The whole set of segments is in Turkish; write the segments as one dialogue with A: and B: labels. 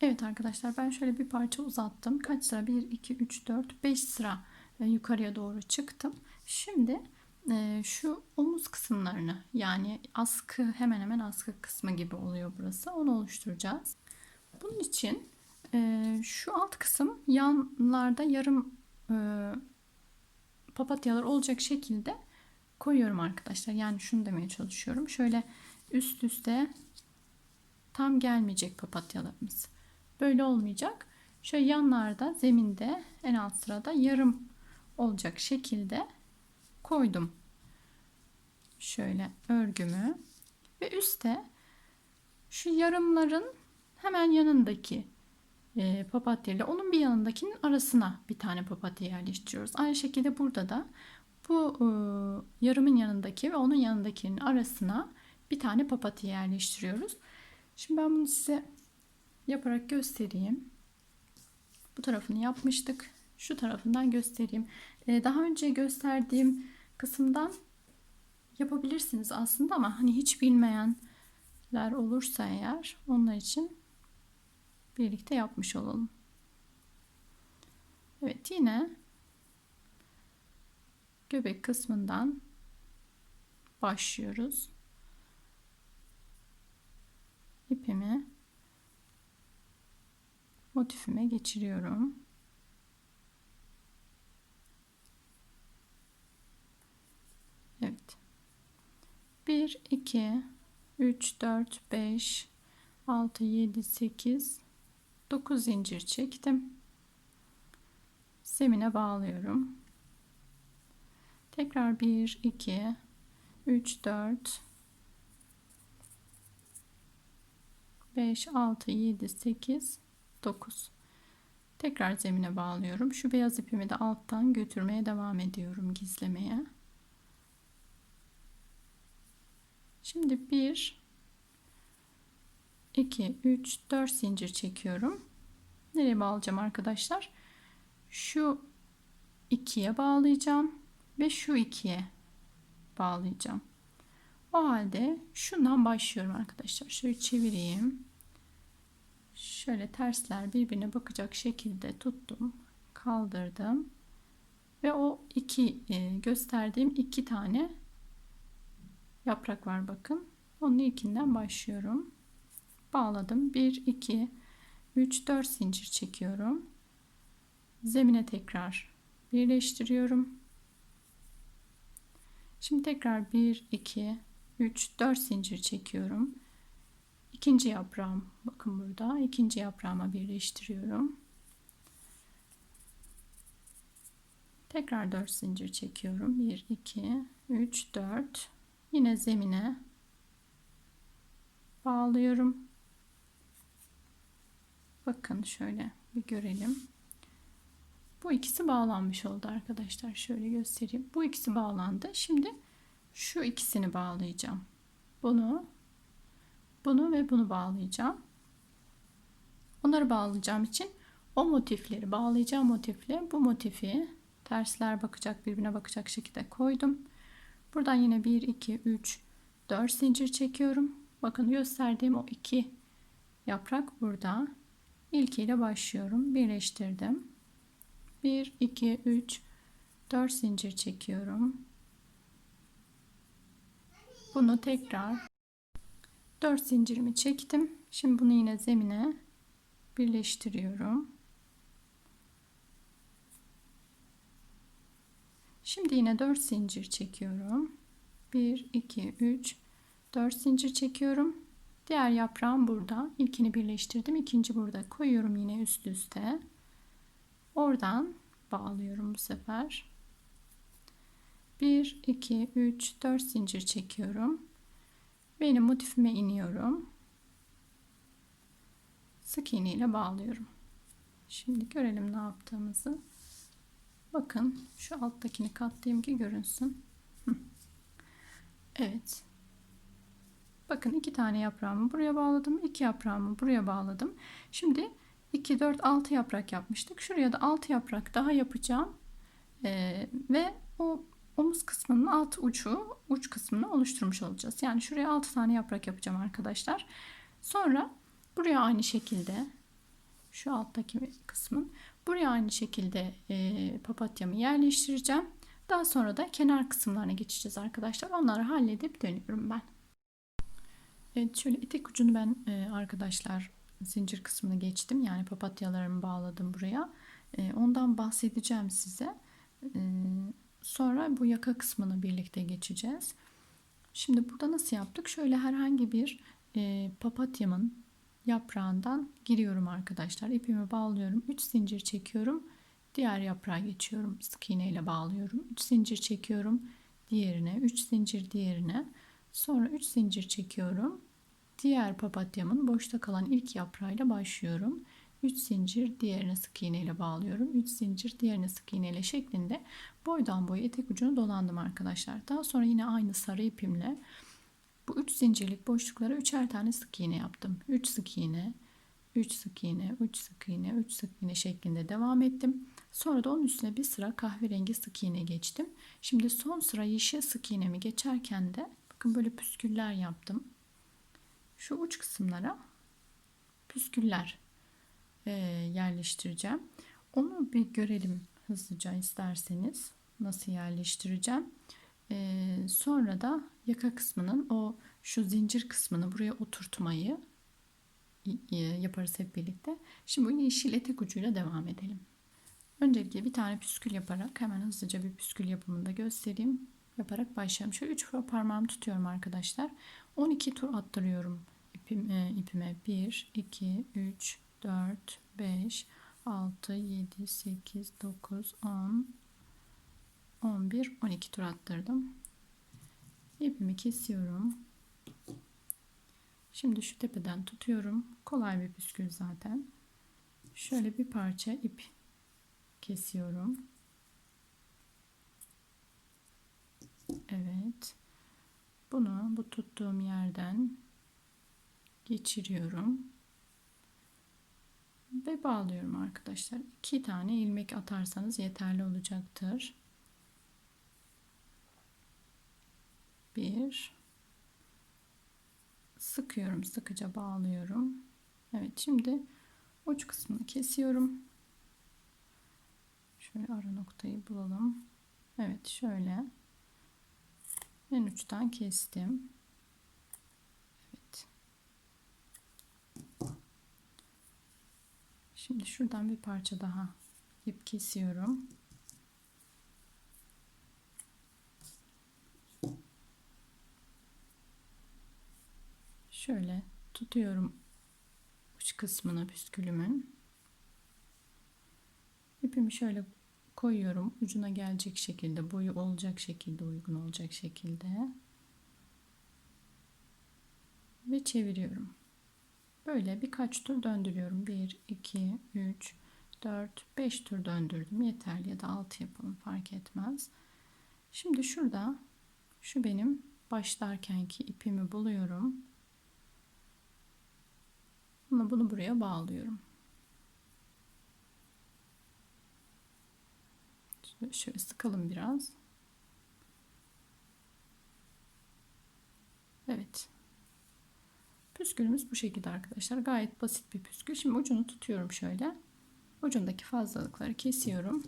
A: Evet arkadaşlar ben şöyle bir parça uzattım. Kaç sıra? 1, 2, 3, 4, 5 sıra e, yukarıya doğru çıktım. Şimdi e, şu omuz kısımlarını yani askı hemen hemen askı kısmı gibi oluyor burası. Onu oluşturacağız. Bunun için e, şu alt kısım yanlarda yarım papatyalar olacak şekilde koyuyorum arkadaşlar. Yani şunu demeye çalışıyorum. Şöyle üst üste tam gelmeyecek papatyalarımız. Böyle olmayacak. Şöyle yanlarda zeminde en alt sırada yarım olacak şekilde koydum. Şöyle örgümü ve üstte şu yarımların hemen yanındaki e, papatya ile onun bir yanındakinin arasına bir tane papatya yerleştiriyoruz. Aynı şekilde burada da bu e, yarımın yanındaki ve onun yanındakinin arasına bir tane papatya yerleştiriyoruz. Şimdi ben bunu size yaparak göstereyim. Bu tarafını yapmıştık. Şu tarafından göstereyim. Ee, daha önce gösterdiğim kısımdan yapabilirsiniz aslında ama hani hiç bilmeyenler olursa eğer onlar için birlikte yapmış olalım. Evet yine göbek kısmından başlıyoruz. İpimi motifime geçiriyorum. Evet. 1 2 3 4 5 6 7 8 9 zincir çektim. Zemine bağlıyorum. Tekrar 1 2 3 4 5 6 7 8 9 tekrar zemine bağlıyorum. Şu beyaz ipimi de alttan götürmeye devam ediyorum gizlemeye. Şimdi 1 2 3 4 zincir çekiyorum. Nereye bağlayacağım arkadaşlar? Şu ikiye bağlayacağım ve şu ikiye bağlayacağım. O halde şundan başlıyorum arkadaşlar. Şöyle çevireyim şöyle tersler birbirine bakacak şekilde tuttum kaldırdım ve o iki e, gösterdiğim iki tane yaprak var bakın. Onun ilkinden başlıyorum. Bağladım. 1 2 3 4 zincir çekiyorum. Zemine tekrar birleştiriyorum. Şimdi tekrar 1 2 3 4 zincir çekiyorum ikinci yaprağım bakın burada ikinci yaprağıma birleştiriyorum. Tekrar 4 zincir çekiyorum. 1 2 3 4 yine zemine bağlıyorum. Bakın şöyle bir görelim. Bu ikisi bağlanmış oldu arkadaşlar. Şöyle göstereyim. Bu ikisi bağlandı. Şimdi şu ikisini bağlayacağım. Bunu bunu ve bunu bağlayacağım. Onları bağlayacağım için o motifleri bağlayacağım motifle bu motifi tersler bakacak birbirine bakacak şekilde koydum. Buradan yine 1 2 3 4 zincir çekiyorum. Bakın gösterdiğim o iki yaprak burada. İlkiyle başlıyorum. Birleştirdim. 1 2 3 4 zincir çekiyorum. Bunu tekrar 4 zincirimi çektim. Şimdi bunu yine zemine birleştiriyorum. Şimdi yine 4 zincir çekiyorum. 1 2 3 4 zincir çekiyorum. Diğer yaprağım burada. İlkini birleştirdim. İkinci burada koyuyorum yine üst üste. Oradan bağlıyorum bu sefer. 1 2 3 4 zincir çekiyorum. Benim motifime iniyorum. Sık iğne ile bağlıyorum. Şimdi görelim ne yaptığımızı. Bakın şu alttakini katlayayım ki görünsün. Evet. Bakın iki tane yaprağımı buraya bağladım. iki yaprağımı buraya bağladım. Şimdi 2, 4, 6 yaprak yapmıştık. Şuraya da 6 yaprak daha yapacağım. Ee, ve o omuz kısmının alt ucu uç kısmını oluşturmuş olacağız. Yani şuraya 6 tane yaprak yapacağım arkadaşlar. Sonra buraya aynı şekilde Şu alttaki kısmın. Buraya aynı şekilde e, papatyamı yerleştireceğim. Daha sonra da kenar kısımlarına geçeceğiz arkadaşlar. Onları halledip dönüyorum ben. Evet şöyle etek ucunu ben e, arkadaşlar zincir kısmını geçtim. Yani papatyalarımı bağladım buraya. E, ondan bahsedeceğim size. E, sonra bu yaka kısmını birlikte geçeceğiz. Şimdi burada nasıl yaptık? Şöyle herhangi bir e, papatyamın yaprağından giriyorum arkadaşlar. İpimi bağlıyorum. 3 zincir çekiyorum. Diğer yaprağa geçiyorum. Sık iğne ile bağlıyorum. 3 zincir çekiyorum. Diğerine, 3 zincir diğerine. Sonra 3 zincir çekiyorum. Diğer papatyamın boşta kalan ilk yaprağıyla başlıyorum. 3 zincir diğerine sık iğne ile bağlıyorum. 3 zincir diğerine sık iğne ile şeklinde boydan boya etek ucunu dolandım arkadaşlar. Daha sonra yine aynı sarı ipimle bu 3 zincirlik boşluklara 3'er tane sık iğne yaptım. 3 sık iğne, 3 sık iğne, 3 sık iğne, 3 sık iğne şeklinde devam ettim. Sonra da onun üstüne bir sıra kahverengi sık iğne geçtim. Şimdi son sıra yeşil sık iğnemi geçerken de bakın böyle püsküller yaptım. Şu uç kısımlara püsküller yerleştireceğim. Onu bir görelim hızlıca isterseniz nasıl yerleştireceğim. E, sonra da yaka kısmının o şu zincir kısmını buraya oturtmayı yaparız hep birlikte. Şimdi bu yeşil etek ucuyla devam edelim. Öncelikle bir tane püskül yaparak hemen hızlıca bir püskül yapımını da göstereyim. Yaparak başlayalım. Şöyle 3 parmağımı tutuyorum arkadaşlar. 12 tur attırıyorum ipim, e, ipime. 1, 2, 3, 4, 5, 6, 7, 8, 9, 10, 11, 12 tur attırdım. İpimi kesiyorum. Şimdi şu tepeden tutuyorum. Kolay bir püskül zaten. Şöyle bir parça ip kesiyorum. Evet. Bunu bu tuttuğum yerden geçiriyorum. Ve bağlıyorum arkadaşlar. İki tane ilmek atarsanız yeterli olacaktır. Bir. Sıkıyorum sıkıca bağlıyorum. Evet şimdi uç kısmını kesiyorum. Şöyle ara noktayı bulalım. Evet şöyle. En uçtan kestim şimdi şuradan bir parça daha ip kesiyorum. Şöyle tutuyorum uç kısmına püskülümün. İpimi şöyle koyuyorum. Ucuna gelecek şekilde boyu olacak şekilde uygun olacak şekilde. Ve çeviriyorum böyle birkaç tur döndürüyorum 1 2 3 4 5 tur döndürdüm yeterli ya da 6 yapalım fark etmez şimdi şurada şu benim başlarkenki ipimi buluyorum ama bunu buraya bağlıyorum. Şöyle sıkalım biraz. Evet. Püskülümüz bu şekilde arkadaşlar. Gayet basit bir püskül. Şimdi ucunu tutuyorum şöyle. Ucundaki fazlalıkları kesiyorum.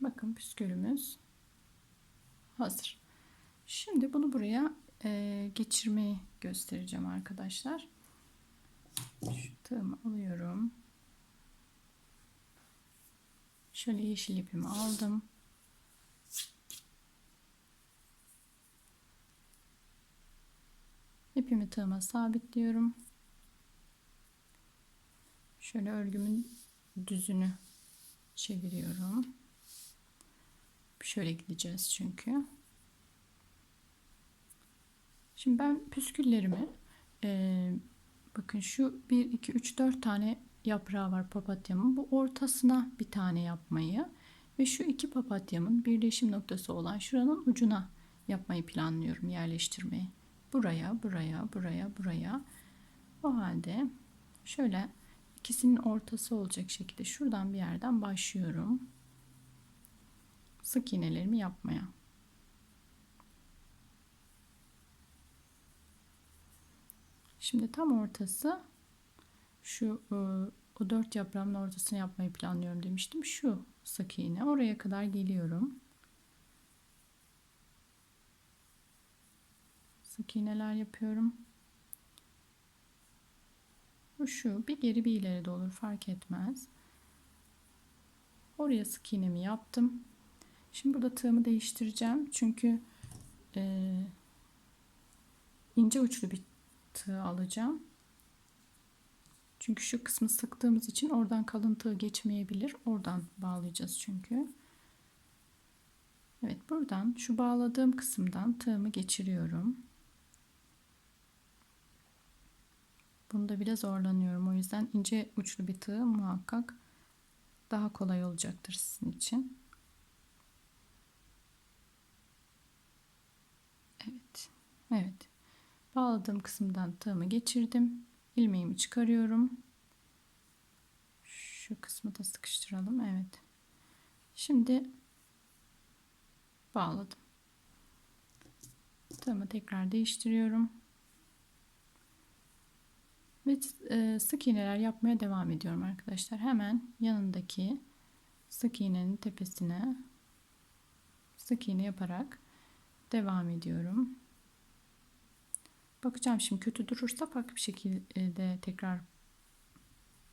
A: Bakın püskülümüz hazır. Şimdi bunu buraya e, geçirmeyi göstereceğim arkadaşlar. Şu tığımı alıyorum. Şöyle yeşil ipimi aldım. İpimi tığıma sabitliyorum. Şöyle örgümün düzünü çeviriyorum. Şöyle gideceğiz çünkü. Şimdi ben püsküllerimi e, bakın şu 1 2 3 4 tane yaprağı var papatyamın. Bu ortasına bir tane yapmayı ve şu iki papatyamın birleşim noktası olan şuranın ucuna yapmayı planlıyorum yerleştirmeyi. Buraya, buraya, buraya, buraya. O halde şöyle ikisinin ortası olacak şekilde şuradan bir yerden başlıyorum. Sık iğnelerimi yapmaya. Şimdi tam ortası şu e, o dört yaprağın ortasını yapmayı planlıyorum demiştim. Şu sık iğne oraya kadar geliyorum. Sık iğneler yapıyorum. Bu şu bir geri bir ileri de olur fark etmez. Oraya sık iğnemi yaptım. Şimdi burada tığımı değiştireceğim. Çünkü e, ince uçlu bir tığ alacağım. Çünkü şu kısmı sıktığımız için oradan kalın tığ geçmeyebilir. Oradan bağlayacağız çünkü. Evet buradan şu bağladığım kısımdan tığımı geçiriyorum. Bunda bile zorlanıyorum. O yüzden ince uçlu bir tığ muhakkak daha kolay olacaktır sizin için. Evet. Evet. Bağladığım kısımdan tığımı geçirdim. ilmeğimi çıkarıyorum. Şu kısmı da sıkıştıralım. Evet. Şimdi bağladım. Tığımı tekrar değiştiriyorum. Ve e, sık iğneler yapmaya devam ediyorum arkadaşlar. Hemen yanındaki sık iğnenin tepesine sık iğne yaparak devam ediyorum. Bakacağım şimdi kötü durursa farklı bir şekilde tekrar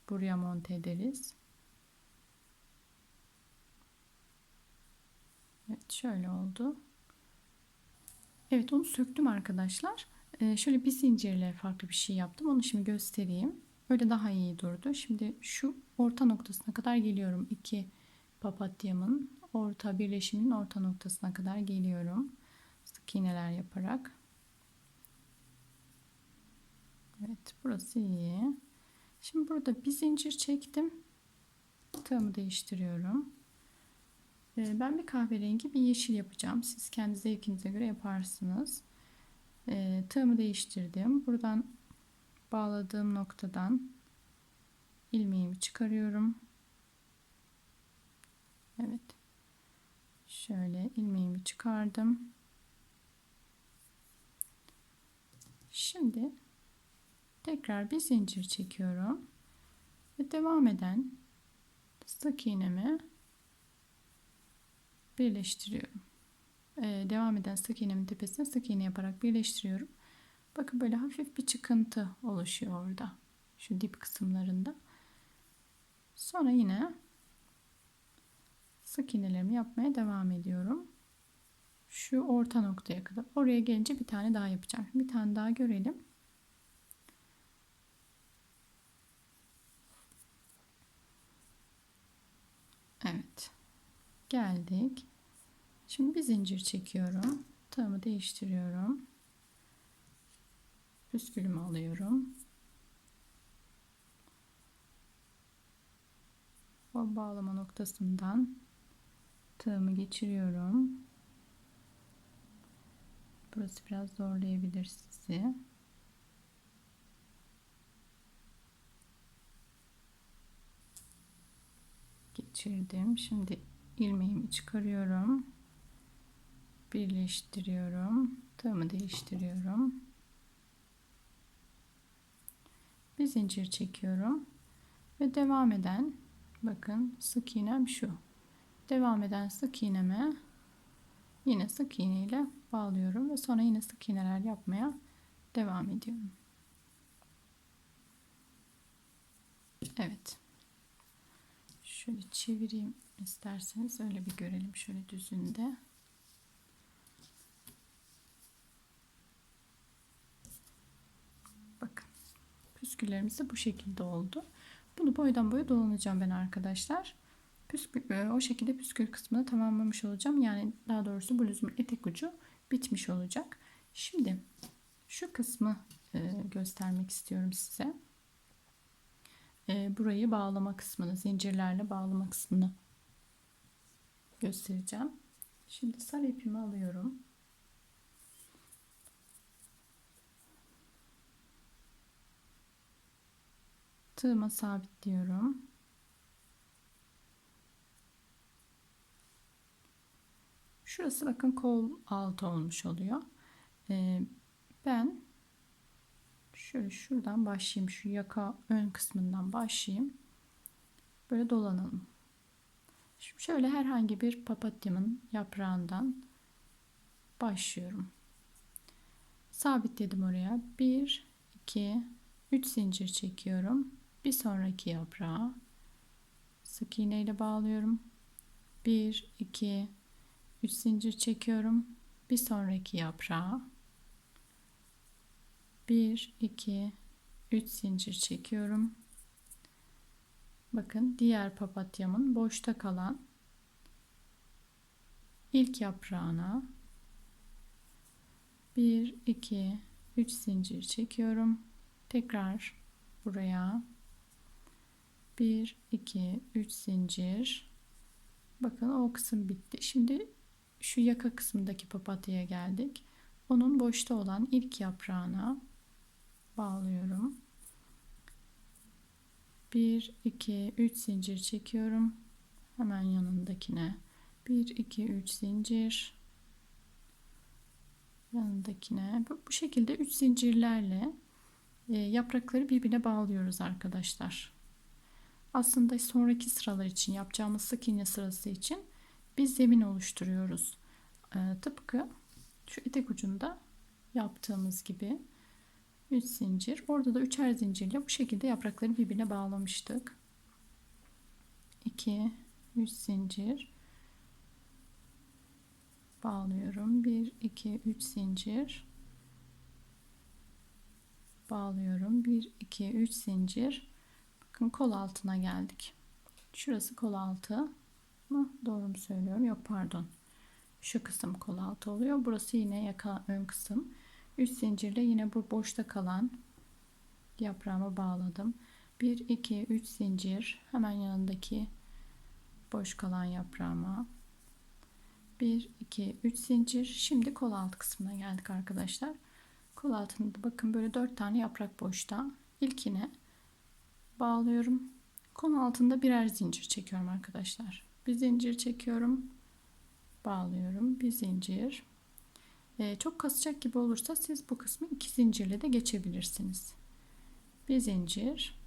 A: buraya monte ederiz. Evet şöyle oldu. Evet onu söktüm arkadaşlar. Ee, şöyle bir zincirle farklı bir şey yaptım. Onu şimdi göstereyim. Öyle daha iyi durdu. Şimdi şu orta noktasına kadar geliyorum. İki papatyamın orta birleşiminin orta noktasına kadar geliyorum. Sık iğneler yaparak. Evet burası iyi. Şimdi burada bir zincir çektim. Tığımı değiştiriyorum. Ee, ben bir kahverengi bir yeşil yapacağım. Siz kendi zevkinize göre yaparsınız. E, tığımı değiştirdim. Buradan bağladığım noktadan ilmeğimi çıkarıyorum. Evet. Şöyle ilmeğimi çıkardım. Şimdi tekrar bir zincir çekiyorum ve devam eden sık iğnemi birleştiriyorum. Ee, devam eden sık iğnemin tepesine sık iğne yaparak birleştiriyorum. Bakın böyle hafif bir çıkıntı oluşuyor orada. Şu dip kısımlarında. Sonra yine sık iğnelerimi yapmaya devam ediyorum. Şu orta noktaya kadar. Oraya gelince bir tane daha yapacağım. Bir tane daha görelim. Evet. Geldik. Şimdi bir zincir çekiyorum. Tığımı değiştiriyorum. Püskülümü alıyorum. O bağlama noktasından tığımı geçiriyorum. Burası biraz zorlayabilir sizi. Geçirdim. Şimdi ilmeğimi çıkarıyorum birleştiriyorum. Tığımı değiştiriyorum. Bir zincir çekiyorum. Ve devam eden bakın sık iğnem şu. Devam eden sık iğneme yine sık iğne ile bağlıyorum ve sonra yine sık iğneler yapmaya devam ediyorum. Evet. Şöyle çevireyim isterseniz öyle bir görelim şöyle düzünde. Püsküllerimiz de bu şekilde oldu. Bunu boydan boya dolanacağım ben arkadaşlar. Püskül, e, o şekilde püskül kısmını tamamlamış olacağım. Yani daha doğrusu bluzumun etek ucu bitmiş olacak. Şimdi şu kısmı e, göstermek istiyorum size. E, burayı bağlama kısmını, zincirlerle bağlama kısmını göstereceğim. Şimdi sarı ipimi alıyorum. Tığıma sabitliyorum. Şurası bakın kol altı olmuş oluyor. Ee, ben Şöyle şuradan başlayayım. Şu yaka ön kısmından başlayayım. Böyle dolanalım. Şimdi şöyle herhangi bir papatyamın yaprağından başlıyorum. Sabitledim oraya. 1, 2, 3 zincir çekiyorum. Bir sonraki yaprağa sık iğne ile bağlıyorum. 1, 2, 3 zincir çekiyorum. Bir sonraki yaprağa 1, 2, 3 zincir çekiyorum. Bakın diğer papatyamın boşta kalan ilk yaprağına 1 2 3 zincir çekiyorum. Tekrar buraya 1 2 3 zincir. Bakın o kısım bitti. Şimdi şu yaka kısmındaki papatyaya geldik. Onun boşta olan ilk yaprağına bağlıyorum. 1 2 3 zincir çekiyorum. Hemen yanındakine 1 2 3 zincir yanındakine bu şekilde 3 zincirlerle e, yaprakları birbirine bağlıyoruz arkadaşlar. Aslında sonraki sıralar için yapacağımız sık iğne sırası için biz zemin oluşturuyoruz. E, tıpkı şu etek ucunda yaptığımız gibi 3 zincir. Orada da üçer zincirle bu şekilde yaprakları birbirine bağlamıştık. 2 3 zincir bağlıyorum. 1 2 3 zincir bağlıyorum. 1 2 3 zincir. Bakın kol altına geldik. Şurası kol altı mı? Doğru mu söylüyorum? Yok pardon. Şu kısım kol altı oluyor. Burası yine yaka ön kısım. 3 zincirle yine bu boşta kalan yaprağımı bağladım. 1 2 3 zincir hemen yanındaki boş kalan yaprağıma 1 2 3 zincir şimdi kol altı kısmına geldik arkadaşlar kol altında bakın böyle 4 tane yaprak boşta ilkine bağlıyorum. Kol altında birer zincir çekiyorum arkadaşlar. Bir zincir çekiyorum bağlıyorum. Bir zincir. Ee, çok kasacak gibi olursa siz bu kısmı iki zincirle de geçebilirsiniz. Bir zincir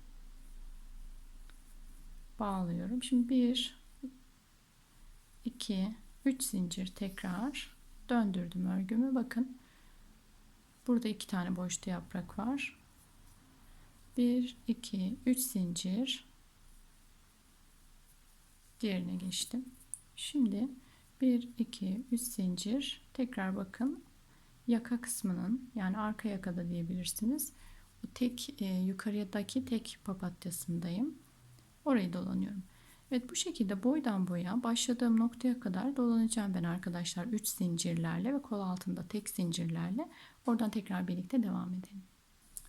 A: bağlıyorum. Şimdi bir 2 3 zincir tekrar. Döndürdüm örgümü. Bakın burada iki tane boşta yaprak var 1 2 3 zincir. Diğerine geçtim. Şimdi 1 2 3 zincir. Tekrar bakın. Yaka kısmının yani arka yakada diyebilirsiniz. Bu tek e, yukarıdaki tek papatyasındayım. Orayı dolanıyorum. Evet bu şekilde boydan boya başladığım noktaya kadar dolanacağım ben arkadaşlar. 3 zincirlerle ve kol altında tek zincirlerle. Oradan tekrar birlikte devam edelim.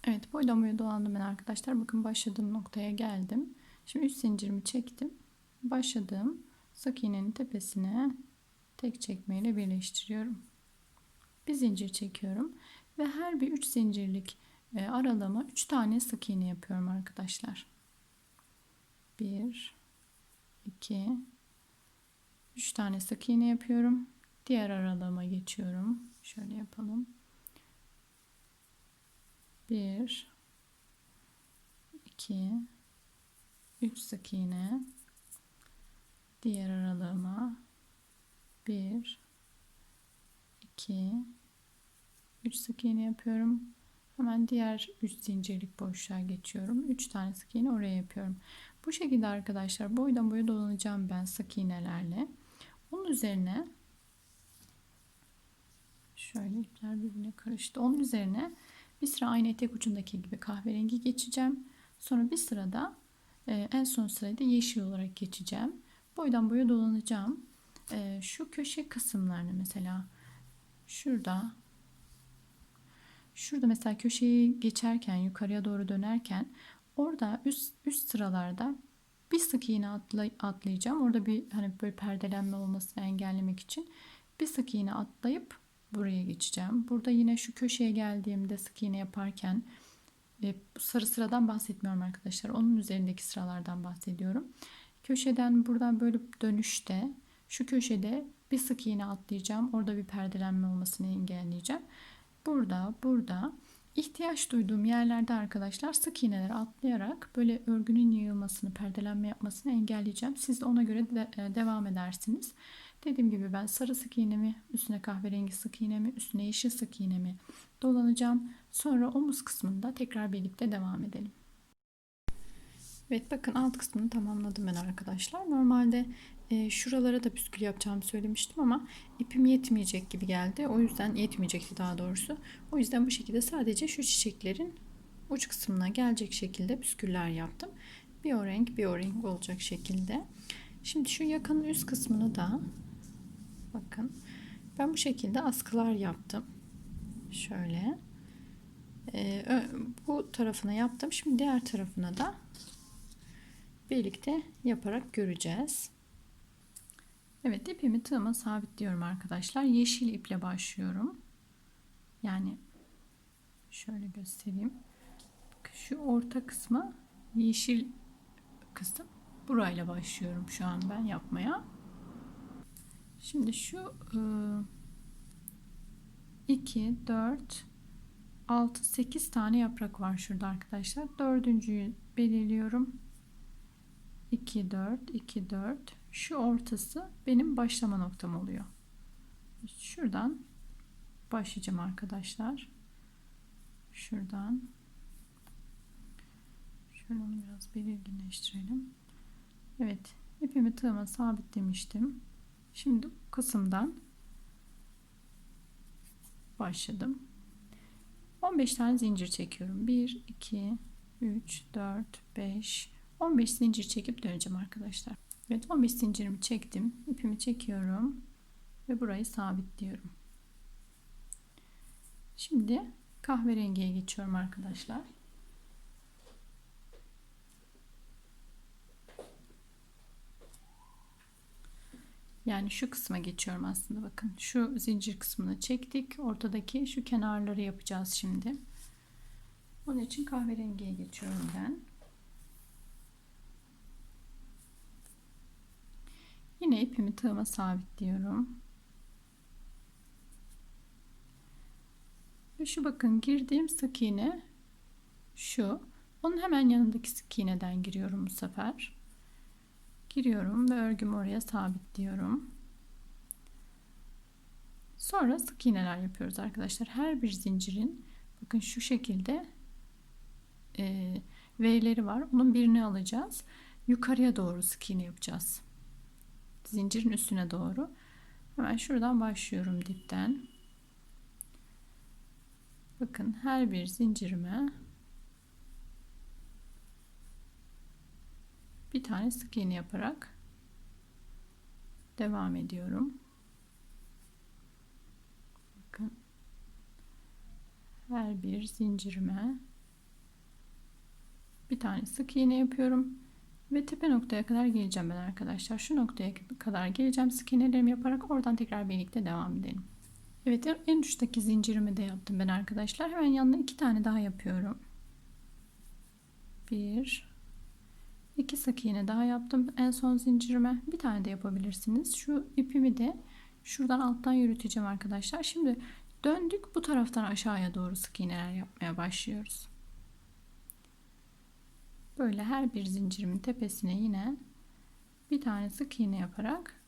A: Evet boydan boya dolandım ben arkadaşlar. Bakın başladığım noktaya geldim. Şimdi 3 zincirimi çektim. Başladığım sık iğnenin tepesine tek çekmeyle birleştiriyorum. Bir zincir çekiyorum ve her bir 3 zincirlik e, aralığıma 3 tane sık iğne yapıyorum arkadaşlar. 1 2 3 tane sık iğne yapıyorum. Diğer aralığıma geçiyorum. Şöyle yapalım. 1 2 3 sık iğne diğer aralığıma 1 2 3 sık iğne yapıyorum. Hemen diğer 3 zincirlik boşluğa geçiyorum. 3 tane sık iğne oraya yapıyorum. Bu şekilde arkadaşlar boydan boya dolanacağım ben sık iğnelerle. Onun üzerine şöyle ipler birbirine karıştı. Onun üzerine bir sıra aynı etek ucundaki gibi kahverengi geçeceğim. Sonra bir sırada e, en son sırada yeşil olarak geçeceğim. Boydan boya dolanacağım. E, şu köşe kısımlarını mesela şurada şurada mesela köşeyi geçerken yukarıya doğru dönerken Orada üst, üst sıralarda bir sık iğne atlay, atlayacağım. Orada bir hani böyle perdelenme olmasını engellemek için bir sık iğne atlayıp buraya geçeceğim. Burada yine şu köşeye geldiğimde sık iğne yaparken e, sarı sıradan bahsetmiyorum arkadaşlar. Onun üzerindeki sıralardan bahsediyorum. Köşeden buradan böyle dönüşte şu köşede bir sık iğne atlayacağım. Orada bir perdelenme olmasını engelleyeceğim. Burada, burada İhtiyaç duyduğum yerlerde arkadaşlar sık iğneleri atlayarak böyle örgünün yığılmasını, perdelenme yapmasını engelleyeceğim. Siz de ona göre de, e, devam edersiniz. Dediğim gibi ben sarı sık iğnemi, üstüne kahverengi sık iğnemi, üstüne yeşil sık iğnemi dolanacağım. Sonra omuz kısmında tekrar birlikte devam edelim. Evet bakın alt kısmını tamamladım ben arkadaşlar. Normalde e, şuralara da püskül yapacağımı söylemiştim ama ipim yetmeyecek gibi geldi. O yüzden yetmeyecekti daha doğrusu. O yüzden bu şekilde sadece şu çiçeklerin uç kısmına gelecek şekilde püsküller yaptım. Bir o renk bir o renk olacak şekilde. Şimdi şu yakanın üst kısmını da bakın ben bu şekilde askılar yaptım. Şöyle. Ee, bu tarafına yaptım. Şimdi diğer tarafına da birlikte yaparak göreceğiz. Evet ipimi tığıma sabitliyorum arkadaşlar. Yeşil iple başlıyorum. Yani şöyle göstereyim. Şu orta kısmı yeşil kısım. Burayla başlıyorum şu an ben yapmaya. Şimdi şu 2, 4, 6, 8 tane yaprak var şurada arkadaşlar. Dördüncüyü belirliyorum. 2, 4, 2, 4. Şu ortası benim başlama noktam oluyor. Şuradan başlayacağım arkadaşlar. Şuradan. Şöyle biraz belirginleştirelim. Evet. ipimi tığıma sabitlemiştim. Şimdi bu kısımdan başladım. 15 tane zincir çekiyorum. 1, 2, 3, 4, 5, 15 zincir çekip döneceğim arkadaşlar. Evet 15 zincirimi çektim. ipimi çekiyorum. Ve burayı sabitliyorum. Şimdi kahverengiye geçiyorum arkadaşlar. Yani şu kısma geçiyorum aslında bakın. Şu zincir kısmını çektik. Ortadaki şu kenarları yapacağız şimdi. Onun için kahverengiye geçiyorum ben. Yine ipimi tığıma sabitliyorum. Ve şu bakın girdiğim sık iğne şu. Onun hemen yanındaki sık iğneden giriyorum bu sefer. Giriyorum ve örgümü oraya sabitliyorum. Sonra sık iğneler yapıyoruz arkadaşlar. Her bir zincirin bakın şu şekilde e, V'leri var. Onun birini alacağız. Yukarıya doğru sık iğne yapacağız zincirin üstüne doğru. Hemen şuradan başlıyorum dipten. Bakın her bir zincirime bir tane sık iğne yaparak devam ediyorum. Bakın her bir zincirime bir tane sık iğne yapıyorum. Ve tepe noktaya kadar geleceğim ben arkadaşlar. Şu noktaya kadar geleceğim. Sık iğnelerimi yaparak oradan tekrar birlikte devam edelim. Evet en uçtaki zincirimi de yaptım ben arkadaşlar. Hemen yanına iki tane daha yapıyorum. Bir, iki sık iğne daha yaptım en son zincirime. Bir tane de yapabilirsiniz. Şu ipimi de şuradan alttan yürüteceğim arkadaşlar. Şimdi döndük bu taraftan aşağıya doğru sık iğneler yapmaya başlıyoruz. Böyle her bir zincirimin tepesine yine bir tane sık iğne yaparak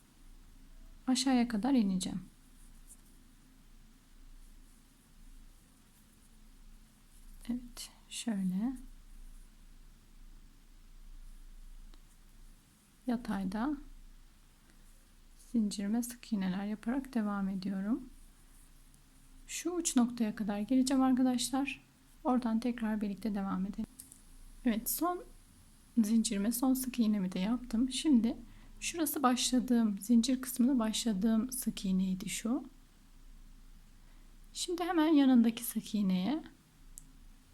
A: aşağıya kadar ineceğim. Evet şöyle yatayda zincirime sık iğneler yaparak devam ediyorum. Şu uç noktaya kadar geleceğim arkadaşlar. Oradan tekrar birlikte devam edelim. Evet son zincirime son sık iğnemi de yaptım. Şimdi şurası başladığım zincir kısmını başladığım sık iğneydi şu. Şimdi hemen yanındaki sık iğneye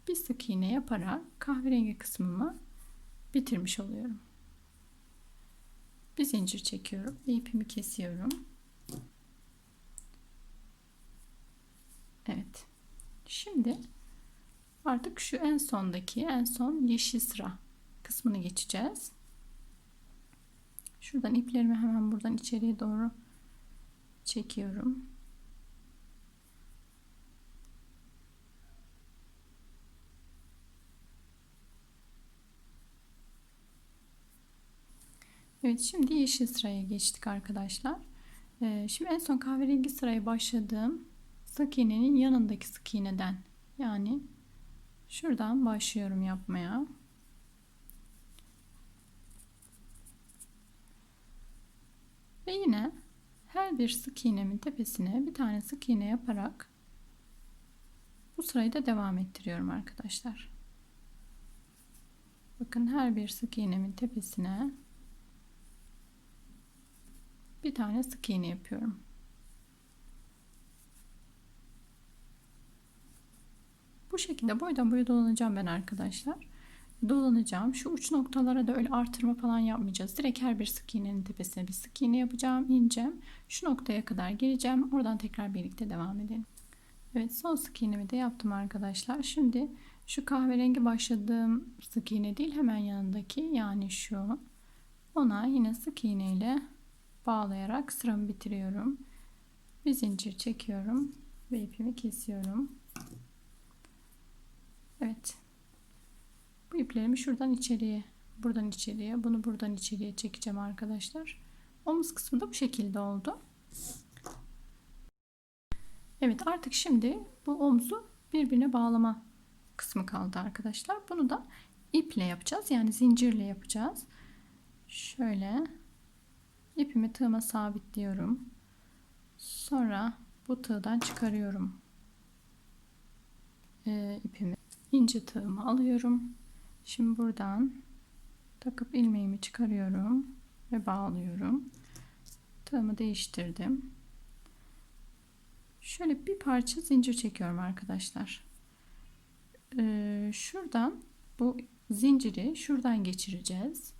A: bir sık iğne yaparak kahverengi kısmımı bitirmiş oluyorum. Bir zincir çekiyorum ve ipimi kesiyorum. Evet. Şimdi Artık şu en sondaki en son yeşil sıra kısmını geçeceğiz. Şuradan iplerimi hemen buradan içeriye doğru çekiyorum. Evet şimdi yeşil sıraya geçtik arkadaşlar. Ee, şimdi en son kahverengi sıraya başladığım sık iğnenin yanındaki sık iğneden yani şuradan başlıyorum yapmaya. Ve yine her bir sık iğnemin tepesine bir tane sık iğne yaparak bu sırayı da devam ettiriyorum arkadaşlar. Bakın her bir sık iğnemin tepesine bir tane sık iğne yapıyorum. Bu şekilde boydan boya dolanacağım ben arkadaşlar. Dolanacağım. Şu uç noktalara da öyle artırma falan yapmayacağız. Direkt her bir sık iğnenin tepesine bir sık iğne yapacağım. ineceğim. Şu noktaya kadar geleceğim. Oradan tekrar birlikte devam edelim. Evet son sık iğnemi de yaptım arkadaşlar. Şimdi şu kahverengi başladığım sık iğne değil hemen yanındaki yani şu. Ona yine sık iğne ile bağlayarak sıramı bitiriyorum. Bir zincir çekiyorum ve ipimi kesiyorum. Evet. Bu iplerimi şuradan içeriye, buradan içeriye, bunu buradan içeriye çekeceğim arkadaşlar. Omuz kısmı da bu şekilde oldu. Evet artık şimdi bu omuzu birbirine bağlama kısmı kaldı arkadaşlar. Bunu da iple yapacağız. Yani zincirle yapacağız. Şöyle ipimi tığıma sabitliyorum. Sonra bu tığdan çıkarıyorum e, ipimi. ince tığımı alıyorum. Şimdi buradan takıp ilmeğimi çıkarıyorum ve bağlıyorum. Tığımı değiştirdim. Şöyle bir parça zincir çekiyorum arkadaşlar. Ee, şuradan bu zinciri şuradan geçireceğiz.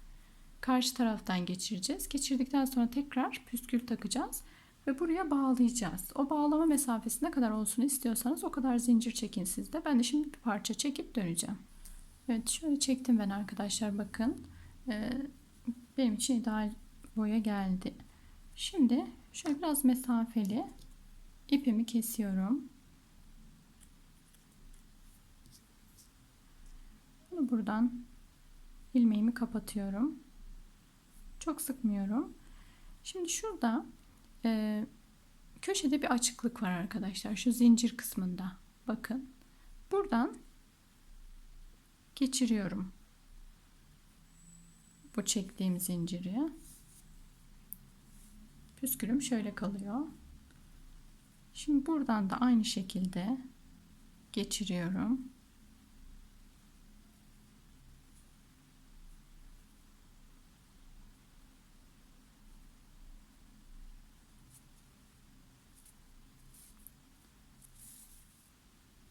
A: Karşı taraftan geçireceğiz. Geçirdikten sonra tekrar püskül takacağız ve buraya bağlayacağız. O bağlama mesafesi ne kadar olsun istiyorsanız o kadar zincir çekin sizde. Ben de şimdi bir parça çekip döneceğim. Evet şöyle çektim ben arkadaşlar bakın. Ee, benim için ideal boya geldi. Şimdi şöyle biraz mesafeli ipimi kesiyorum. Bunu buradan ilmeğimi kapatıyorum. Çok sıkmıyorum. Şimdi şurada e, köşede bir açıklık var arkadaşlar. Şu zincir kısmında. Bakın. Buradan geçiriyorum. Bu çektiğim zinciri. Püskülüm şöyle kalıyor. Şimdi buradan da aynı şekilde geçiriyorum.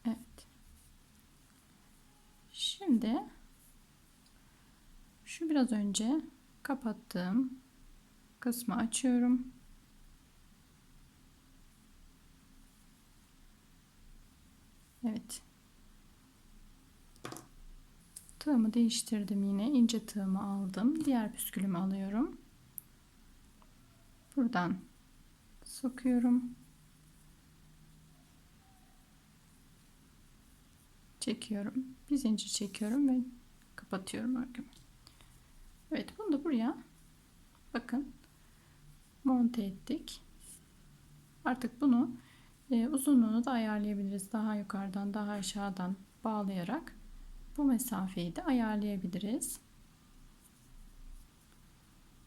A: Evet. Şimdi şu biraz önce kapattığım kısmı açıyorum. Evet. Tığımı değiştirdim yine. ince tığımı aldım. Diğer püskülümü alıyorum. Buradan sokuyorum. Çekiyorum. Bir zincir çekiyorum ve kapatıyorum örgümü. Evet bunu da buraya bakın monte ettik. Artık bunu e, uzunluğunu da ayarlayabiliriz. Daha yukarıdan daha aşağıdan bağlayarak bu mesafeyi de ayarlayabiliriz.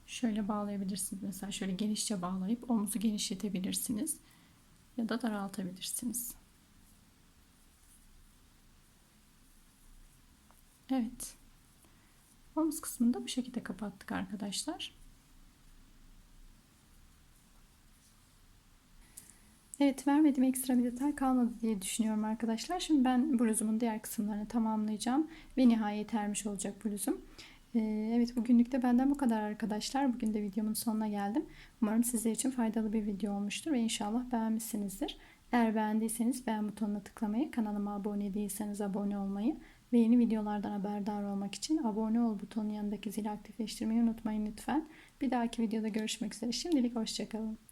A: Şöyle bağlayabilirsiniz. Mesela şöyle genişçe bağlayıp omuzu genişletebilirsiniz. Ya da daraltabilirsiniz. Evet. Omuz kısmını da bu şekilde kapattık arkadaşlar. Evet vermediğim ekstra bir detay kalmadı diye düşünüyorum arkadaşlar. Şimdi ben bluzumun diğer kısımlarını tamamlayacağım ve nihayet ermiş olacak bluzum. Ee, evet bugünlük de benden bu kadar arkadaşlar. Bugün de videomun sonuna geldim. Umarım sizler için faydalı bir video olmuştur ve inşallah beğenmişsinizdir. Eğer beğendiyseniz beğen butonuna tıklamayı, kanalıma abone değilseniz abone olmayı ve yeni videolardan haberdar olmak için abone ol butonun yanındaki zili aktifleştirmeyi unutmayın lütfen. Bir dahaki videoda görüşmek üzere. Şimdilik hoşçakalın.